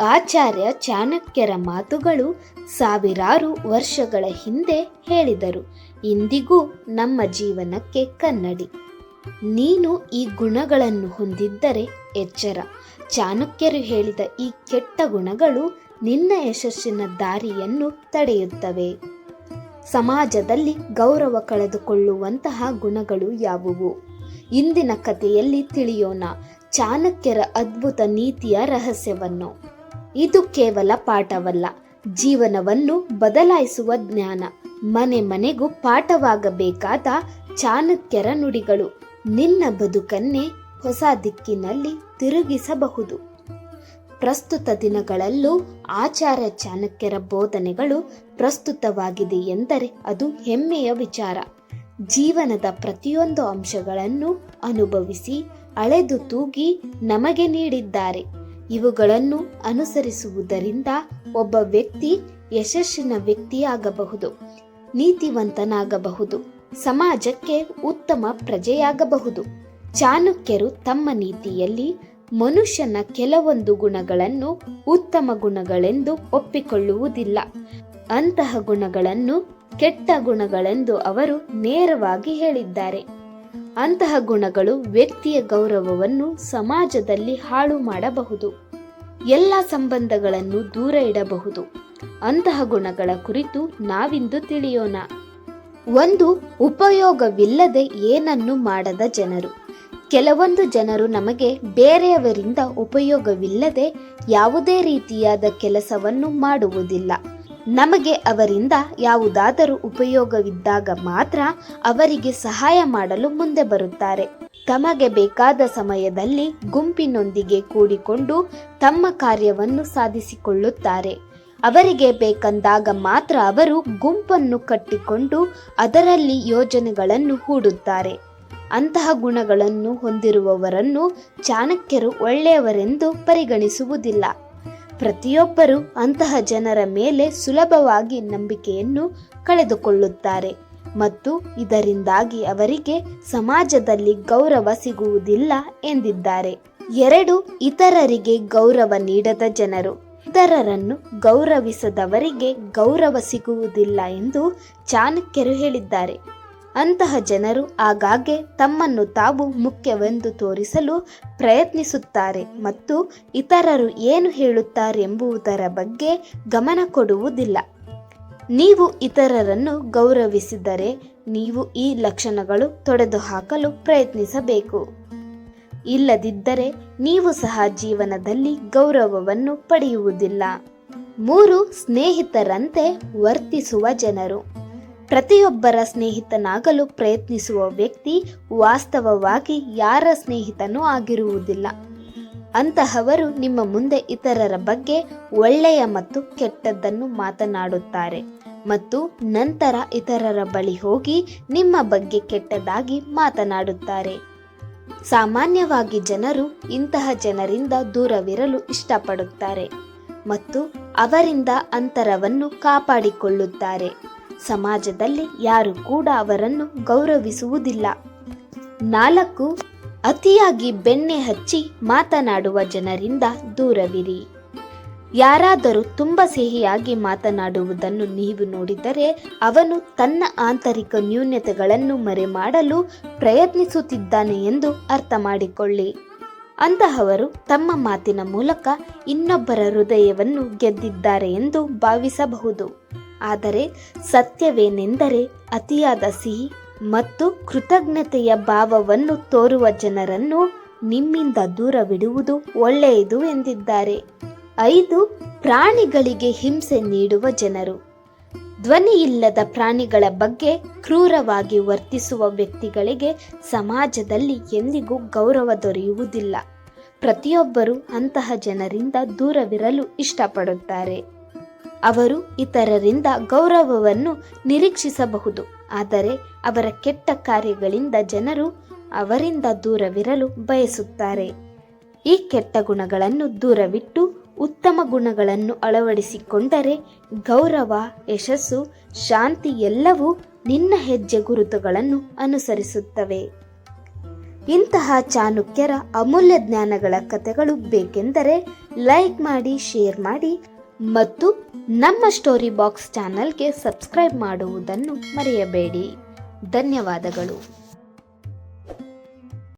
ಆಚಾರ್ಯ ಚಾಣಕ್ಯರ ಮಾತುಗಳು ಸಾವಿರಾರು ವರ್ಷಗಳ ಹಿಂದೆ ಹೇಳಿದರು. ಇಂದಿಗೂ ನಮ್ಮ ಜೀವನಕ್ಕೆ ಕನ್ನಡಿ. ನೀನು ಈ ಗುಣಗಳನ್ನು ಹೊಂದಿದ್ದರೆ ಎಚ್ಚರ. ಚಾಣಕ್ಯರು ಹೇಳಿದ ಈ ಕೆಟ್ಟ ಗುಣಗಳು ನಿನ್ನ ಯಶಸ್ಸಿನ ದಾರಿಯನ್ನು ತಡೆಯುತ್ತವೆ. ಸಮಾಜದಲ್ಲಿ ಗೌರವ ಕಳೆದುಕೊಳ್ಳುವಂತಹ ಗುಣಗಳು ಯಾವುವು? ಇಂದಿನ ಕಥೆಯಲ್ಲಿ ತಿಳಿಯೋಣ. ಚಾಣಕ್ಯರ ಅದ್ಭುತ ನೀತಿಯ ರಹಸ್ಯವನ್ನು. ಇದು ಕೇವಲ ಪಾಠವಲ್ಲ, ಜೀವನವನ್ನು ಬದಲಾಯಿಸುವ ಜ್ಞಾನ. ಮನೆ ಮನೆಗೂ ಪಾಠವಾಗಬೇಕಾದ ಚಾಣಕ್ಯರ ನುಡಿಗಳು. ನಿನ್ನ ಬದುಕನ್ನೇ ಹೊಸ ದಿಕ್ಕಿನಲ್ಲಿ ತಿರುಗಿಸಬಹುದು. ಪ್ರಸ್ತುತ ದಿನಗಳಲ್ಲೂ ಆಚಾರ್ಯ ಚಾಣಕ್ಯರ ಬೋಧನೆಗಳು ಪ್ರಸ್ತುತವಾಗಿದೆ ಎಂದರೆ ಅದು ಹೆಮ್ಮೆಯ ವಿಚಾರ. ಜೀವನದ ಪ್ರತಿಯೊಂದು ಅಂಶಗಳನ್ನು ಅನುಭವಿಸಿ, ಅಳೆದು ತೂಗಿ ನಮಗೆ ನೀಡಿದ್ದಾರೆ. ಇವುಗಳನ್ನು ಅನುಸರಿಸುವುದರಿಂದ ಒಬ್ಬ ವ್ಯಕ್ತಿ ಯಶಸ್ಸಿನ ವ್ಯಕ್ತಿಯಾಗಬಹುದು, ನೀತಿವಂತನಾಗಬಹುದು, ಸಮಾಜಕ್ಕೆ ಉತ್ತಮ ಪ್ರಜೆಯಾಗಬಹುದು. ಚಾಣಕ್ಯರು ತಮ್ಮ ನೀತಿಯಲ್ಲಿ ಮನುಷ್ಯನ ಕೆಲವೊಂದು ಗುಣಗಳನ್ನು ಉತ್ತಮ ಗುಣಗಳೆಂದು ಒಪ್ಪಿಕೊಳ್ಳುವುದಿಲ್ಲ. ಅಂತಹ ಗುಣಗಳನ್ನು ಕೆಟ್ಟ ಗುಣಗಳೆಂದು ಅವರು ನೇರವಾಗಿ ಹೇಳಿದ್ದಾರೆ. ಅಂತಹ ಗುಣಗಳು ವ್ಯಕ್ತಿಯ ಗೌರವವನ್ನು ಸಮಾಜದಲ್ಲಿ ಹಾಳು ಮಾಡಬಹುದು. ಎಲ್ಲ ಸಂಬಂಧಗಳನ್ನು ದೂರ ಇಡಬಹುದು. ಅಂತಹ ಗುಣಗಳ ಕುರಿತು ನಾವಿಂದು ತಿಳಿಯೋಣ. ಒಂದು, ಉಪಯೋಗವಿಲ್ಲದೆ ಏನನ್ನು ಮಾಡದ ಜನರು. ಕೆಲವೊಂದು ಜನರು ನಮಗೆ ಬೇರೆಯವರಿಂದ ಉಪಯೋಗವಿಲ್ಲದೆ ಯಾವುದೇ ರೀತಿಯಾದ ಕೆಲಸವನ್ನು ಮಾಡುವುದಿಲ್ಲ. ನಮಗೆ ಅವರಿಂದ ಯಾವುದಾದರೂ ಉಪಯೋಗವಿದ್ದಾಗ ಮಾತ್ರ ಅವರಿಗೆ ಸಹಾಯ ಮಾಡಲು ಮುಂದೆ ಬರುತ್ತಾರೆ. ತಮಗೆ ಬೇಕಾದ ಸಮಯದಲ್ಲಿ ಗುಂಪಿನೊಂದಿಗೆ ಕೂಡಿಕೊಂಡು ತಮ್ಮ ಕಾರ್ಯವನ್ನು ಸಾಧಿಸಿಕೊಳ್ಳುತ್ತಾರೆ. ಅವರಿಗೆ ಬೇಕಂದಾಗ ಮಾತ್ರ ಅವರು ಗುಂಪನ್ನು ಕಟ್ಟಿಕೊಂಡು ಅದರಲ್ಲಿ ಯೋಜನೆಗಳನ್ನು ಹೂಡುತ್ತಾರೆ. ಅಂತಹ ಗುಣಗಳನ್ನು ಹೊಂದಿರುವವರನ್ನು ಚಾಣಕ್ಯರು ಒಳ್ಳೆಯವರೆಂದು ಪರಿಗಣಿಸುವುದಿಲ್ಲ. ಪ್ರತಿಯೊಬ್ಬರು ಅಂತಹ ಜನರ ಮೇಲೆ ಸುಲಭವಾಗಿ ನಂಬಿಕೆಯನ್ನು ಕಳೆದುಕೊಳ್ಳುತ್ತಾರೆ ಮತ್ತು ಇದರಿಂದಾಗಿ ಅವರಿಗೆ ಸಮಾಜದಲ್ಲಿ ಗೌರವ ಸಿಗುವುದಿಲ್ಲ ಎಂದಿದ್ದಾರೆ. ಎರಡು, ಇತರರಿಗೆ ಗೌರವ ನೀಡದ ಜನರು. ಇತರರನ್ನು ಗೌರವಿಸದವರಿಗೆ ಗೌರವ ಸಿಗುವುದಿಲ್ಲ ಎಂದು ಚಾಣಕ್ಯರು ಹೇಳಿದ್ದಾರೆ. ಅಂತಹ ಜನರು ಆಗಾಗ್ಗೆ ತಮ್ಮನ್ನು ತಾವು ಮುಖ್ಯವೆಂದು ತೋರಿಸಲು ಪ್ರಯತ್ನಿಸುತ್ತಾರೆ ಮತ್ತು ಇತರರು ಏನು ಹೇಳುತ್ತಾರೆಂಬುದರ ಬಗ್ಗೆ ಗಮನ ಕೊಡುವುದಿಲ್ಲ. ನೀವು ಇತರರನ್ನು ಗೌರವಿಸಿದರೆ ನೀವು ಈ ಲಕ್ಷಣಗಳು ತೊಡೆದುಹಾಕಲು ಪ್ರಯತ್ನಿಸಬೇಕು. ಇಲ್ಲದಿದ್ದರೆ ನೀವು ಸಹ ಜೀವನದಲ್ಲಿ ಗೌರವವನ್ನು ಪಡೆಯುವುದಿಲ್ಲ. ಮೂರು, ಸ್ನೇಹಿತರಂತೆ ವರ್ತಿಸುವ ಜನರು. ಪ್ರತಿಯೊಬ್ಬರ ಸ್ನೇಹಿತನಾಗಲು ಪ್ರಯತ್ನಿಸುವ ವ್ಯಕ್ತಿ ವಾಸ್ತವವಾಗಿ ಯಾರ ಸ್ನೇಹಿತನೂ ಆಗಿರುವುದಿಲ್ಲ. ಅಂತಹವರು ನಿಮ್ಮ ಮುಂದೆ ಇತರರ ಬಗ್ಗೆ ಒಳ್ಳೆಯ ಮತ್ತು ಕೆಟ್ಟದ್ದನ್ನು ಮಾತನಾಡುತ್ತಾರೆ ಮತ್ತು ನಂತರ ಇತರರ ಬಳಿ ಹೋಗಿ ನಿಮ್ಮ ಬಗ್ಗೆ ಕೆಟ್ಟದಾಗಿ ಮಾತನಾಡುತ್ತಾರೆ. ಸಾಮಾನ್ಯವಾಗಿ ಜನರು ಇಂತಹ ಜನರಿಂದ ದೂರವಿರಲು ಇಷ್ಟಪಡುತ್ತಾರೆ ಮತ್ತು ಅವರಿಂದ ಅಂತರವನ್ನು ಕಾಪಾಡಿಕೊಳ್ಳುತ್ತಾರೆ. ಸಮಾಜದಲ್ಲಿ ಯಾರು ಕೂಡ ಅವರನ್ನು ಗೌರವಿಸುವುದಿಲ್ಲ. ನಾಲ್ಕು, ಅತಿಯಾಗಿ ಬೆಣ್ಣೆ ಹಚ್ಚಿ ಮಾತನಾಡುವ ಜನರಿಂದ ದೂರವಿರಿ. ಯಾರಾದರೂ ತುಂಬ ಸಿಹಿಯಾಗಿ ಮಾತನಾಡುವುದನ್ನು ನೀವು ನೋಡಿದರೆ ಅವನು ತನ್ನ ಆಂತರಿಕ ನ್ಯೂನ್ಯತೆಗಳನ್ನು ಮರೆಮಾಡಲು ಪ್ರಯತ್ನಿಸುತ್ತಿದ್ದಾನೆ ಎಂದು ಅರ್ಥ ಮಾಡಿಕೊಳ್ಳಿ ಅಂತಹವರು ತಮ್ಮ ಮಾತಿನ ಮೂಲಕ ಇನ್ನೊಬ್ಬರ ಹೃದಯವನ್ನು ಗೆದ್ದಿದ್ದಾರೆ ಎಂದು ಭಾವಿಸಬಹುದು. ಆದರೆ ಸತ್ಯವೇನೆಂದರೆ ಅತಿಯಾದ ಸಿಹಿ ಮತ್ತು ಕೃತಜ್ಞತೆಯ ಭಾವವನ್ನು ತೋರುವ ಜನರನ್ನು ನಿಮ್ಮಿಂದ ದೂರವಿಡುವುದು ಒಳ್ಳೆಯದು ಎಂದಿದ್ದಾರೆ. ಐದು, ಪ್ರಾಣಿಗಳಿಗೆ ಹಿಂಸೆ ನೀಡುವ ಜನರು. ಧ್ವನಿಯಿಲ್ಲದ ಪ್ರಾಣಿಗಳ ಬಗ್ಗೆ ಕ್ರೂರವಾಗಿ ವರ್ತಿಸುವ ವ್ಯಕ್ತಿಗಳಿಗೆ ಸಮಾಜದಲ್ಲಿ ಎಂದಿಗೂ ಗೌರವ ದೊರೆಯುವುದಿಲ್ಲ. ಪ್ರತಿಯೊಬ್ಬರು ಅಂತಹ ಜನರಿಂದ ದೂರವಿರಲು ಇಷ್ಟಪಡುತ್ತಾರೆ. ಅವರು ಇತರರಿಂದ ಗೌರವವನ್ನು ನಿರೀಕ್ಷಿಸಬಹುದು. ಆದರೆ ಅವರ ಕೆಟ್ಟ ಕಾರ್ಯಗಳಿಂದ ಜನರು ಅವರಿಂದ ದೂರವಿರಲು ಬಯಸುತ್ತಾರೆ. ಈ ಕೆಟ್ಟ ಗುಣಗಳನ್ನು ದೂರವಿಟ್ಟು ಉತ್ತಮ ಗುಣಗಳನ್ನು ಅಳವಡಿಸಿಕೊಂಡರೆ ಗೌರವ, ಯಶಸ್ಸು, ಶಾಂತಿ ಎಲ್ಲವೂ ನಿನ್ನ ಹೆಜ್ಜೆ ಗುರುತುಗಳನ್ನು ಅನುಸರಿಸುತ್ತವೆ. ಇಂತಹ ಚಾಣುಕ್ಯರ ಅಮೂಲ್ಯ ಜ್ಞಾನಗಳ ಕಥೆಗಳು ಬೇಕೆಂದರೆ ಲೈಕ್ ಮಾಡಿ, ಶೇರ್ ಮಾಡಿ ಮತ್ತು ನಮ್ಮ ಸ್ಟೋರಿ ಬಾಕ್ಸ್ ಚಾನಲ್ಗೆ ಸಬ್ಸ್ಕ್ರೈಬ್ ಮಾಡುವುದನ್ನು ಮರೆಯಬೇಡಿ. ಧನ್ಯವಾದಗಳು.